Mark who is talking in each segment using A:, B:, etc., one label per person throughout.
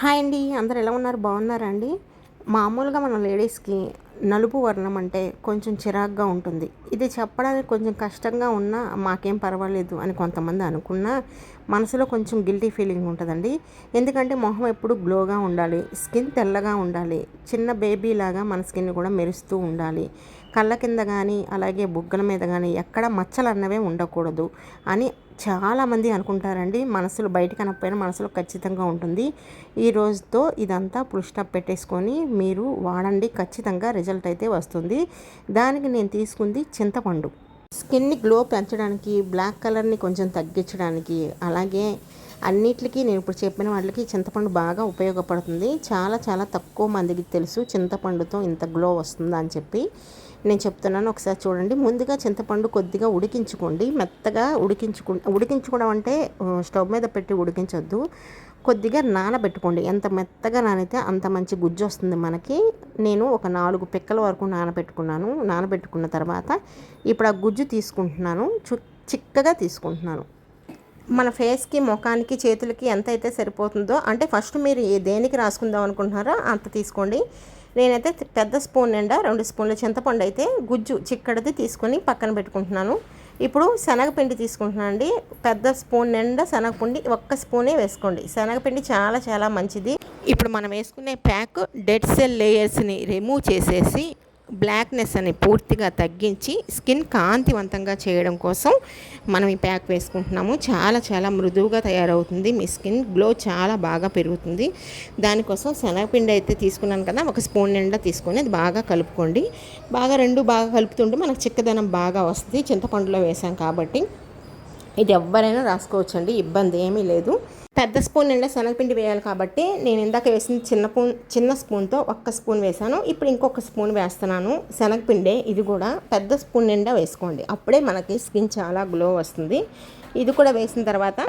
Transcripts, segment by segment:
A: Hi అండి అందరు ఎలా ఉన్నారు? బాగున్నారా అండి? మామూలుగా మన లేడీస్కి నలుపు వర్ణం అంటే కొంచెం చిరాగ్గా ఉంటుంది. ఇది చెప్పడానికి కొంచెం కష్టంగా ఉన్నా మాకేం పర్వాలేదు అని కొంతమంది అనుకున్నా మనసులో కొంచెం గిల్టీ ఫీలింగ్ ఉంటుందండి. ఎందుకంటే మొహం ఎప్పుడు గ్లోగా ఉండాలి స్కిన్ తెల్లగా ఉండాలి చిన్న బేబీ లాగా మన స్కిన్ కూడా మెరుస్తూ ఉండాలి. కళ్ళ కింద కానీ అలాగే బుగ్గల మీద కానీ ఎక్కడ మచ్చలు అన్నవే ఉండకూడదు అని చాలామంది అనుకుంటారండి మనసులో బయట కనకపోయినా మనసులో ఖచ్చితంగా ఉంటుంది. ఈ రోజుతో ఇదంతా ఫుల్ పెట్టేసుకొని మీరు వాడండి ఖచ్చితంగా రిజల్ట్ అయితే వస్తుంది. దానికి నేను తీసుకుంది చింతపండు. స్కిన్ని గ్లో పెంచడానికి బ్లాక్ కలర్ని కొంచెం తగ్గించడానికి అలాగే అన్నిటికీ నేను ఇప్పుడు చెప్పిన వాళ్ళకి చింతపండు బాగా ఉపయోగపడుతుంది. చాలా చాలా తక్కువ మందికి తెలుసు చింతపండుతో ఇంత గ్లో వస్తుందని చెప్పి. నేను చెప్తున్నాను ఒకసారి చూడండి. ముందుగా చింతపండు కొద్దిగా ఉడికించుకోండి. మెత్తగా ఉడికించుకు ఉడికించుకోవడం అంటే స్టవ్ మీద పెట్టి ఉడికించొద్దు. కొద్దిగా నానబెట్టుకోండి. ఎంత మెత్తగా నానితే అంత మంచి గుజ్జు వస్తుంది మనకి. నేను ఒక నాలుగు పిక్కల వరకు నానబెట్టుకున్నాను. నానబెట్టుకున్న తర్వాత ఇప్పుడు ఆ గుజ్జు తీసుకుంటున్నాను. చిక్కగా తీసుకుంటున్నాను. మన ఫేస్కి ముఖానికి చేతులకి ఎంత అయితే సరిపోతుందో అంటే ఫస్ట్ మీరు దేనికి రాసుకుందాం అనుకుంటున్నారో అంత తీసుకోండి. నేనైతే పెద్ద స్పూన్ నిండా రెండు స్పూన్ల చింతపండు అయితే గుజ్జు చిక్కడిది తీసుకొని పక్కన పెట్టుకుంటున్నాను. ఇప్పుడు శనగపిండి తీసుకుంటున్నాను అండి. పెద్ద స్పూన్ నిండా శనగపిండి ఒక్క స్పూనే వేసుకోండి. శనగపిండి చాలా చాలా మంచిది. ఇప్పుడు మనం వేసుకునే ప్యాక్ డెడ్ సెల్ లేయర్స్ని రిమూవ్ చేసేసి బ్లాక్నెస్ అని పూర్తిగా తగ్గించి స్కిన్ కాంతివంతంగా చేయడం కోసం మనం ఈ ప్యాక్ వేసుకుంటున్నాము. చాలా చాలా మృదువుగా తయారవుతుంది. మీ స్కిన్ గ్లో చాలా బాగా పెరుగుతుంది. దానికోసం శనగపిండి అయితే తీసుకున్నాను కదా ఒక స్పూన్ నిండా తీసుకొని అది బాగా కలుపుకోండి. బాగా రెండు బాగా కలుపుతుంటే మనకు చిక్కదనం బాగా వస్తుంది. చింతపండులో వేసాం కాబట్టి ఇది ఎవరైనా రాసుకోవచ్చండి. ఇబ్బంది ఏమీ లేదు. పెద్ద స్పూన్ నిండా శనగపిండి వేయాలి కాబట్టి నేను ఇందాక వేసిన చిన్న స్పూన్ చిన్న స్పూన్తో ఒక్క స్పూన్ వేసాను ఇప్పుడు ఇంకొక స్పూన్ వేస్తున్నాను శనగపిండి. ఇది కూడా పెద్ద స్పూన్ నిండా వేసుకోండి. అప్పుడే మనకి స్కిన్ చాలా గ్లో వస్తుంది. ఇది కూడా వేసిన తర్వాత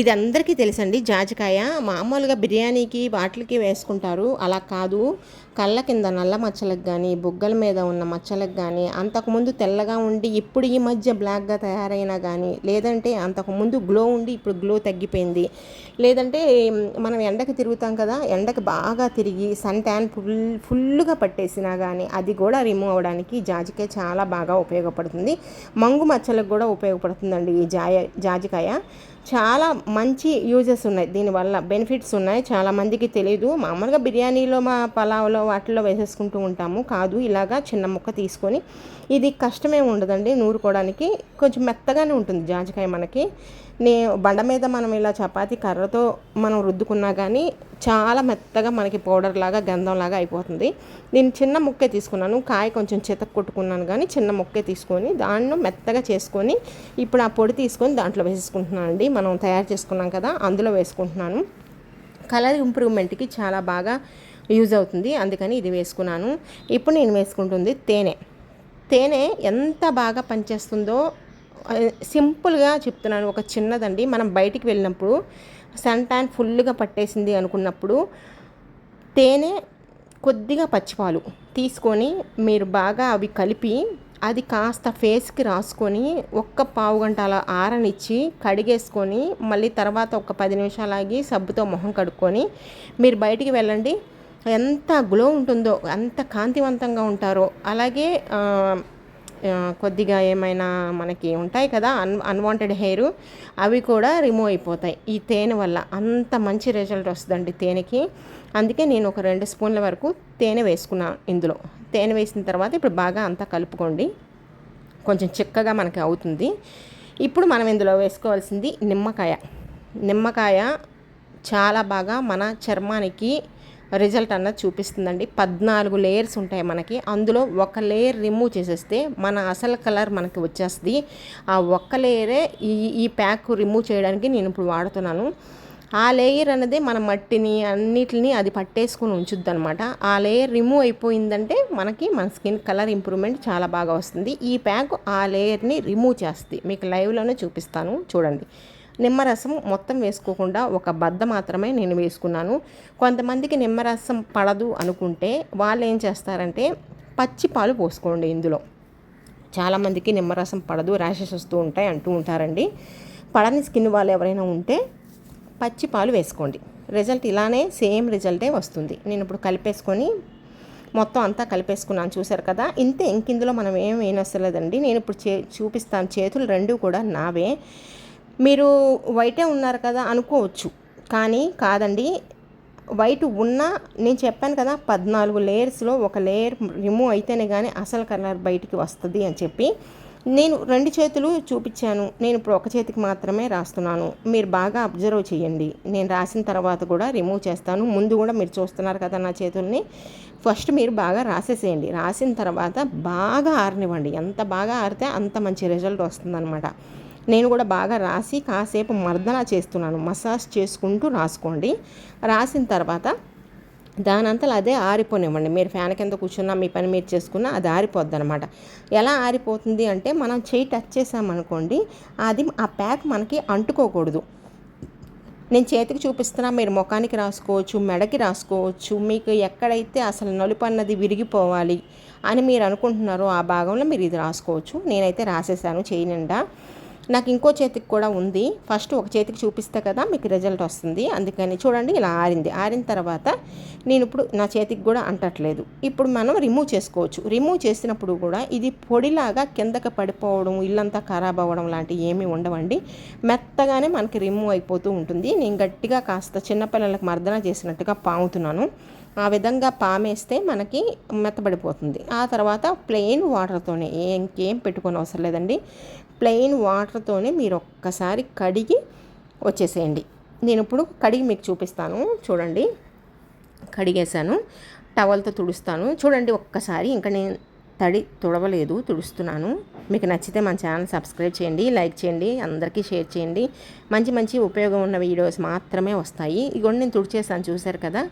A: ఇది అందరికీ తెలుసండి జాజికాయ. మామూలుగా బిర్యానీకి వాటికి వేసుకుంటారు. అలా కాదు. కళ్ళ కింద నల్ల మచ్చలకు కానీ బుగ్గల మీద ఉన్న మచ్చలకు కానీ అంతకుముందు తెల్లగా ఉండి ఇప్పుడు ఈ మధ్య బ్లాక్గా తయారైనా కానీ లేదంటే అంతకుముందు గ్లో ఉండి ఇప్పుడు గ్లో తగ్గిపోయింది. లేదంటే మనం ఎండకు తిరుగుతాం కదా ఎండకు బాగా తిరిగి సన్ ట్యాన్ ఫుల్ ఫుల్గా పట్టేసినా కానీ అది కూడా రిమూవ్ అవ్వడానికి జాజికాయ చాలా బాగా ఉపయోగపడుతుంది. మంగు మచ్చలకు కూడా ఉపయోగపడుతుందండి ఈ జాయ జాజికాయ. చాలా మంచి యూజెస్ ఉన్నాయి. దీనివల్ల బెనిఫిట్స్ ఉన్నాయి. చాలామందికి తెలియదు మామూలుగా బిర్యానీలో మా పలావ్లో వాటిలో వేసేసుకుంటూ ఉంటాము. కాదు ఇలాగా చిన్న ముక్క తీసుకొని ఇది కష్టమే ఉండదండి నూరుకోవడానికి. కొంచెం మెత్తగానే ఉంటుంది జాజికాయ మనకి. నే బండ మీద మనం ఇలా చపాతీ కర్రతో మనం రుద్దుకున్నా కానీ చాలా మెత్తగా మనకి పౌడర్ లాగా గంధం లాగా అయిపోతుంది. నేను చిన్న ముక్కే తీసుకున్నాను. కాయ కొంచెం చితక కొట్టుకున్నాను కానీ చిన్న ముక్కే తీసుకొని దాన్ని మెత్తగా చేసుకొని ఇప్పుడు ఆ పొడి తీసుకొని దాంట్లో వేసేసుకుంటున్నాను అండి. మనం తయారు చేసుకున్నాం కదా అందులో వేసుకుంటున్నాను. కలర్ ఇంప్రూవ్మెంట్కి చాలా బాగా యూజ్ అవుతుంది. అందుకని ఇది వేసుకున్నాను. ఇప్పుడు నేను వేసుకుంటుంది తేనె. తేనె ఎంత బాగా పనిచేస్తుందో సింపుల్గా చెప్తున్నాను ఒక చిన్నదండి. మనం బయటికి వెళ్ళినప్పుడు సన్ ఫుల్గా పట్టేసింది అనుకున్నప్పుడు తేనె కొద్దిగా పచ్చిపాలు తీసుకొని మీరు బాగా అవి కలిపి అది కాస్త ఫేస్కి రాసుకొని ఒక్క పావు గంట అలా ఆరనిచ్చి కడిగేసుకొని మళ్ళీ తర్వాత ఒక పది నిమిషాలు ఆగి సబ్బుతో మొహం కడుక్కొని మీరు బయటికి వెళ్ళండి. ఎంత గ్లో ఉంటుందో ఎంత కాంతివంతంగా ఉంటారో అలాగే కొద్దిగా ఏమైనా మనకి ఉంటాయి కదా అన్ అన్వాంటెడ్ హెయిర్ అవి కూడా రిమూవ్ అయిపోతాయి. ఈ తేనె వల్ల అంత మంచి రిజల్ట్ వస్తుందండి తేనెకి. అందుకే నేను ఒక రెండు స్పూన్ల వరకు తేనె వేసుకున్నాను ఇందులో. తేనె వేసిన తర్వాత ఇప్పుడు బాగా అంతా కలుపుకోండి. కొంచెం చిక్కగా మనకి అవుతుంది. ఇప్పుడు మనం ఇందులో వేసుకోవాల్సింది నిమ్మకాయ. నిమ్మకాయ చాలా బాగా మన చర్మానికి రిజల్ట్ అన్నది చూపిస్తుందండి. పద్నాలుగు లేయర్స్ ఉంటాయి మనకి. అందులో ఒక లేయర్ రిమూవ్ చేసేస్తే మన అసలు కలర్ మనకి వచ్చేస్తుంది. ఆ ఒక్క లేయరే ఈ ఈ ప్యాక్ రిమూవ్ చేయడానికి నేను ఇప్పుడు వాడుతున్నాను. ఆ లేయర్ అనేది మన మట్టిని అన్నిటిని అది పట్టేసుకొని ఉంచుద్ది అనమాట ఆ లేయర్ రిమూవ్ అయిపోయిందంటే మనకి మన స్కిన్ కలర్ ఇంప్రూవ్మెంట్ చాలా బాగా వస్తుంది. ఈ ప్యాక్ ఆ లేయర్ని రిమూవ్ చేస్తుంది. మీకు లైవ్లోనే చూపిస్తాను. చూడండి. నిమ్మరసం మొత్తం వేసుకోకుండా ఒక బద్ద మాత్రమే నేను వేసుకున్నాను. కొంతమందికి నిమ్మరసం పడదు అనుకుంటే వాళ్ళు ఏం చేస్తారంటే పచ్చి పాలు పోసుకోండి ఇందులో. చాలామందికి నిమ్మరసం పడదు ర్యాషెస్ వస్తూ ఉంటాయి అంటూ ఉంటారండి. పడని స్కిన్ వాళ్ళు ఎవరైనా ఉంటే పచ్చి పాలు వేసుకోండి. రిజల్ట్ ఇలానే సేమ్ రిజల్టే వస్తుంది. నేను ఇప్పుడు కలిపేసుకొని మొత్తం అంతా కలిపేసుకున్నాను చూసారు కదా? ఇంతే ఇంక ఇందులో మనం ఏం వేయనవసరలేదండి నేను ఇప్పుడు చే చూపిస్తాను. చేతులు రెండు కూడా నావే. మీరు వైటే ఉన్నారు కదా అనుకోవచ్చు. కానీ కాదండి వైట్ ఉన్నా నేను చెప్పాను కదా పద్నాలుగు లేయర్స్లో ఒక లేయర్ రిమూవ్ అయితేనే కానీ అసలు కలర్ బయటికి వస్తుంది అని చెప్పి నేను రెండు చేతులు చూపించాను. నేను ఇప్పుడు ఒక చేతికి మాత్రమే రాస్తున్నాను. మీరు బాగా అబ్జర్వ్ చేయండి. నేను రాసిన తర్వాత కూడా రిమూవ్ చేస్తాను. ముందు కూడా మీరు చూస్తున్నారు కదా నా చేతుల్ని. ఫస్ట్ మీరు బాగా రాసేసేయండి. రాసిన తర్వాత బాగా ఆరనివ్వండి. ఎంత బాగా ఆరితే అంత మంచి రిజల్ట్ వస్తుందన్నమాట. నేను కూడా బాగా రాసి కాసేపు మర్దన చేస్తున్నాను. మసాజ్ చేసుకుంటూ రాసుకోండి. రాసిన తర్వాత దానంతా అదే ఆరిపోనివ్వండి. మీరు ఫ్యాన్ కింద కూర్చున్నా మీ పని మీరు చేసుకున్నా అది ఆరిపోద్ది అనమాట ఎలా ఆరిపోతుంది అంటే మనం చేయి టచ్ చేసామనుకోండి అది ఆ ప్యాక్ మనకి అంటుకోకూడదు. నేను చేతికి చూపిస్తున్నా మీరు ముఖానికి రాసుకోవచ్చు మెడకి రాసుకోవచ్చు మీకు ఎక్కడైతే అసలు నలుపు అన్నది విరిగిపోవాలి అని మీరు అనుకుంటున్నారో ఆ భాగంలో మీరు ఇది రాసుకోవచ్చు. నేనైతే రాసేసాను చేయి నిండా. నాకు ఇంకో చేతికి కూడా ఉంది. ఫస్ట్ ఒక చేతికి చూపిస్తే కదా మీకు రిజల్ట్ వస్తుంది. అందుకని చూడండి ఇలా ఆరింది. ఆరిన తర్వాత నేను ఇప్పుడు నా చేతికి కూడా అంటట్లేదు. ఇప్పుడు మనం రిమూవ్ చేసుకోవచ్చు. రిమూవ్ చేసినప్పుడు కూడా ఇది పొడిలాగా కిందకి పడిపోవడం ఇల్లంతా ఖరాబ్ అవ్వడం లాంటివి ఏమీ ఉండవండి. మెత్తగానే మనకి రిమూవ్ అయిపోతూ ఉంటుంది. నేను గట్టిగా కాస్త చిన్నపిల్లలకు మర్దన చేసినట్టుగా పాముతున్నాను. ఆ విధంగా పామేస్తే మనకి మెత్తబడిపోతుంది. ఆ తర్వాత ప్లెయిన్ వాటర్తోనే ఇంకేం పెట్టుకొని అవసరం లేదండి. ప్లెయిన్ వాటర్తోనే మీరు ఒక్కసారి కడిగి వచ్చేసేయండి. నేను ఇప్పుడు కడిగి మీకు చూపిస్తాను. చూడండి. కడిగేశాను. టవల్తో తుడుస్తాను. చూడండి ఒక్కసారి. ఇంకా నేను తడి తుడవలేదు. తుడుస్తున్నాను. మీకు నచ్చితే మన ఛానల్ సబ్స్క్రైబ్ చేయండి లైక్ చేయండి అందరికీ షేర్ చేయండి. మంచి మంచి ఉపయోగం ఉన్న వీడియోస్ మాత్రమే వస్తాయి. ఇగోండి నేను తుడిచేసాను చూశారు కదా?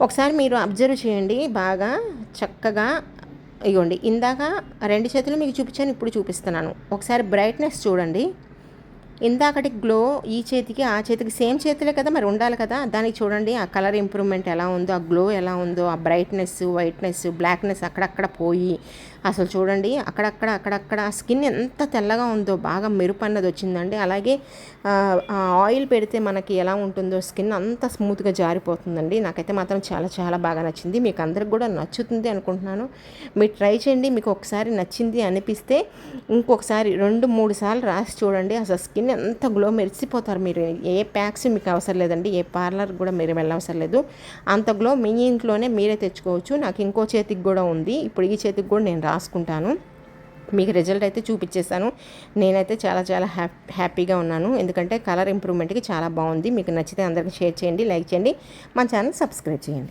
A: ఒకసారి మీరు అబ్జర్వ్ చేయండి. బాగా చక్కగా ఇగోండి ఇందాక రెండు చేతులు మీకు చూపించాను ఇప్పుడు చూపిస్తున్నాను. ఒకసారి బ్రైట్నెస్ చూడండి. ఇందాకటి గ్లో ఈ చేతికి ఆ చేతికి సేమ్ చేతిలే కదా మరి ఉండాలి కదా? దానికి చూడండి ఆ కలర్ ఇంప్రూవ్మెంట్ ఎలా ఉందో ఆ గ్లో ఎలా ఉందో ఆ బ్రైట్నెస్ వైట్నెస్ బ్లాక్నెస్ అక్కడక్కడ పోయి అసలు చూడండి అక్కడక్కడ అక్కడక్కడ స్కిన్ ఎంత తెల్లగా ఉందో బాగా మెరుపు అన్నది వచ్చిందండి. అలాగే ఆయిల్ పెడితే మనకి ఎలా ఉంటుందో స్కిన్ అంత స్మూత్గా జారిపోతుందండి. నాకైతే మాత్రం చాలా చాలా బాగా నచ్చింది. మీకు అందరికి కూడా నచ్చుతుంది అనుకుంటున్నాను. మీరు ట్రై చేయండి మీకు ఒకసారి నచ్చింది అనిపిస్తే ఇంకొకసారి రెండు మూడు సార్లు రాసి చూడండి. అసలు స్కిన్ ఎంత గ్లో మెరిసిపోతారు మీరు. ఏ ప్యాక్స్ మీకు అవసరం లేదండి ఏ పార్లర్ కూడా మీరు వెళ్ళవసరం లేదు. అంత గ్లో మీ ఇంట్లోనే మీరే తెచ్చుకోవచ్చు. నాకు ఇంకో చేతికి కూడా ఉంది. ఇప్పుడు ఈ చేతికి కూడా నేను రాసుకుంటాను. మీకు రిజల్ట్ అయితే చూపించేశాను నేనైతే చాలా చాలా హ్యాపీగా ఉన్నాను. ఎందుకంటే కలర్ ఇంప్రూవ్మెంట్కి చాలా బాగుంది. మీకు నచ్చితే అందరికీ షేర్ చేయండి లైక్ చేయండి. మా ఛానల్ సబ్స్క్రైబ్ చేయండి.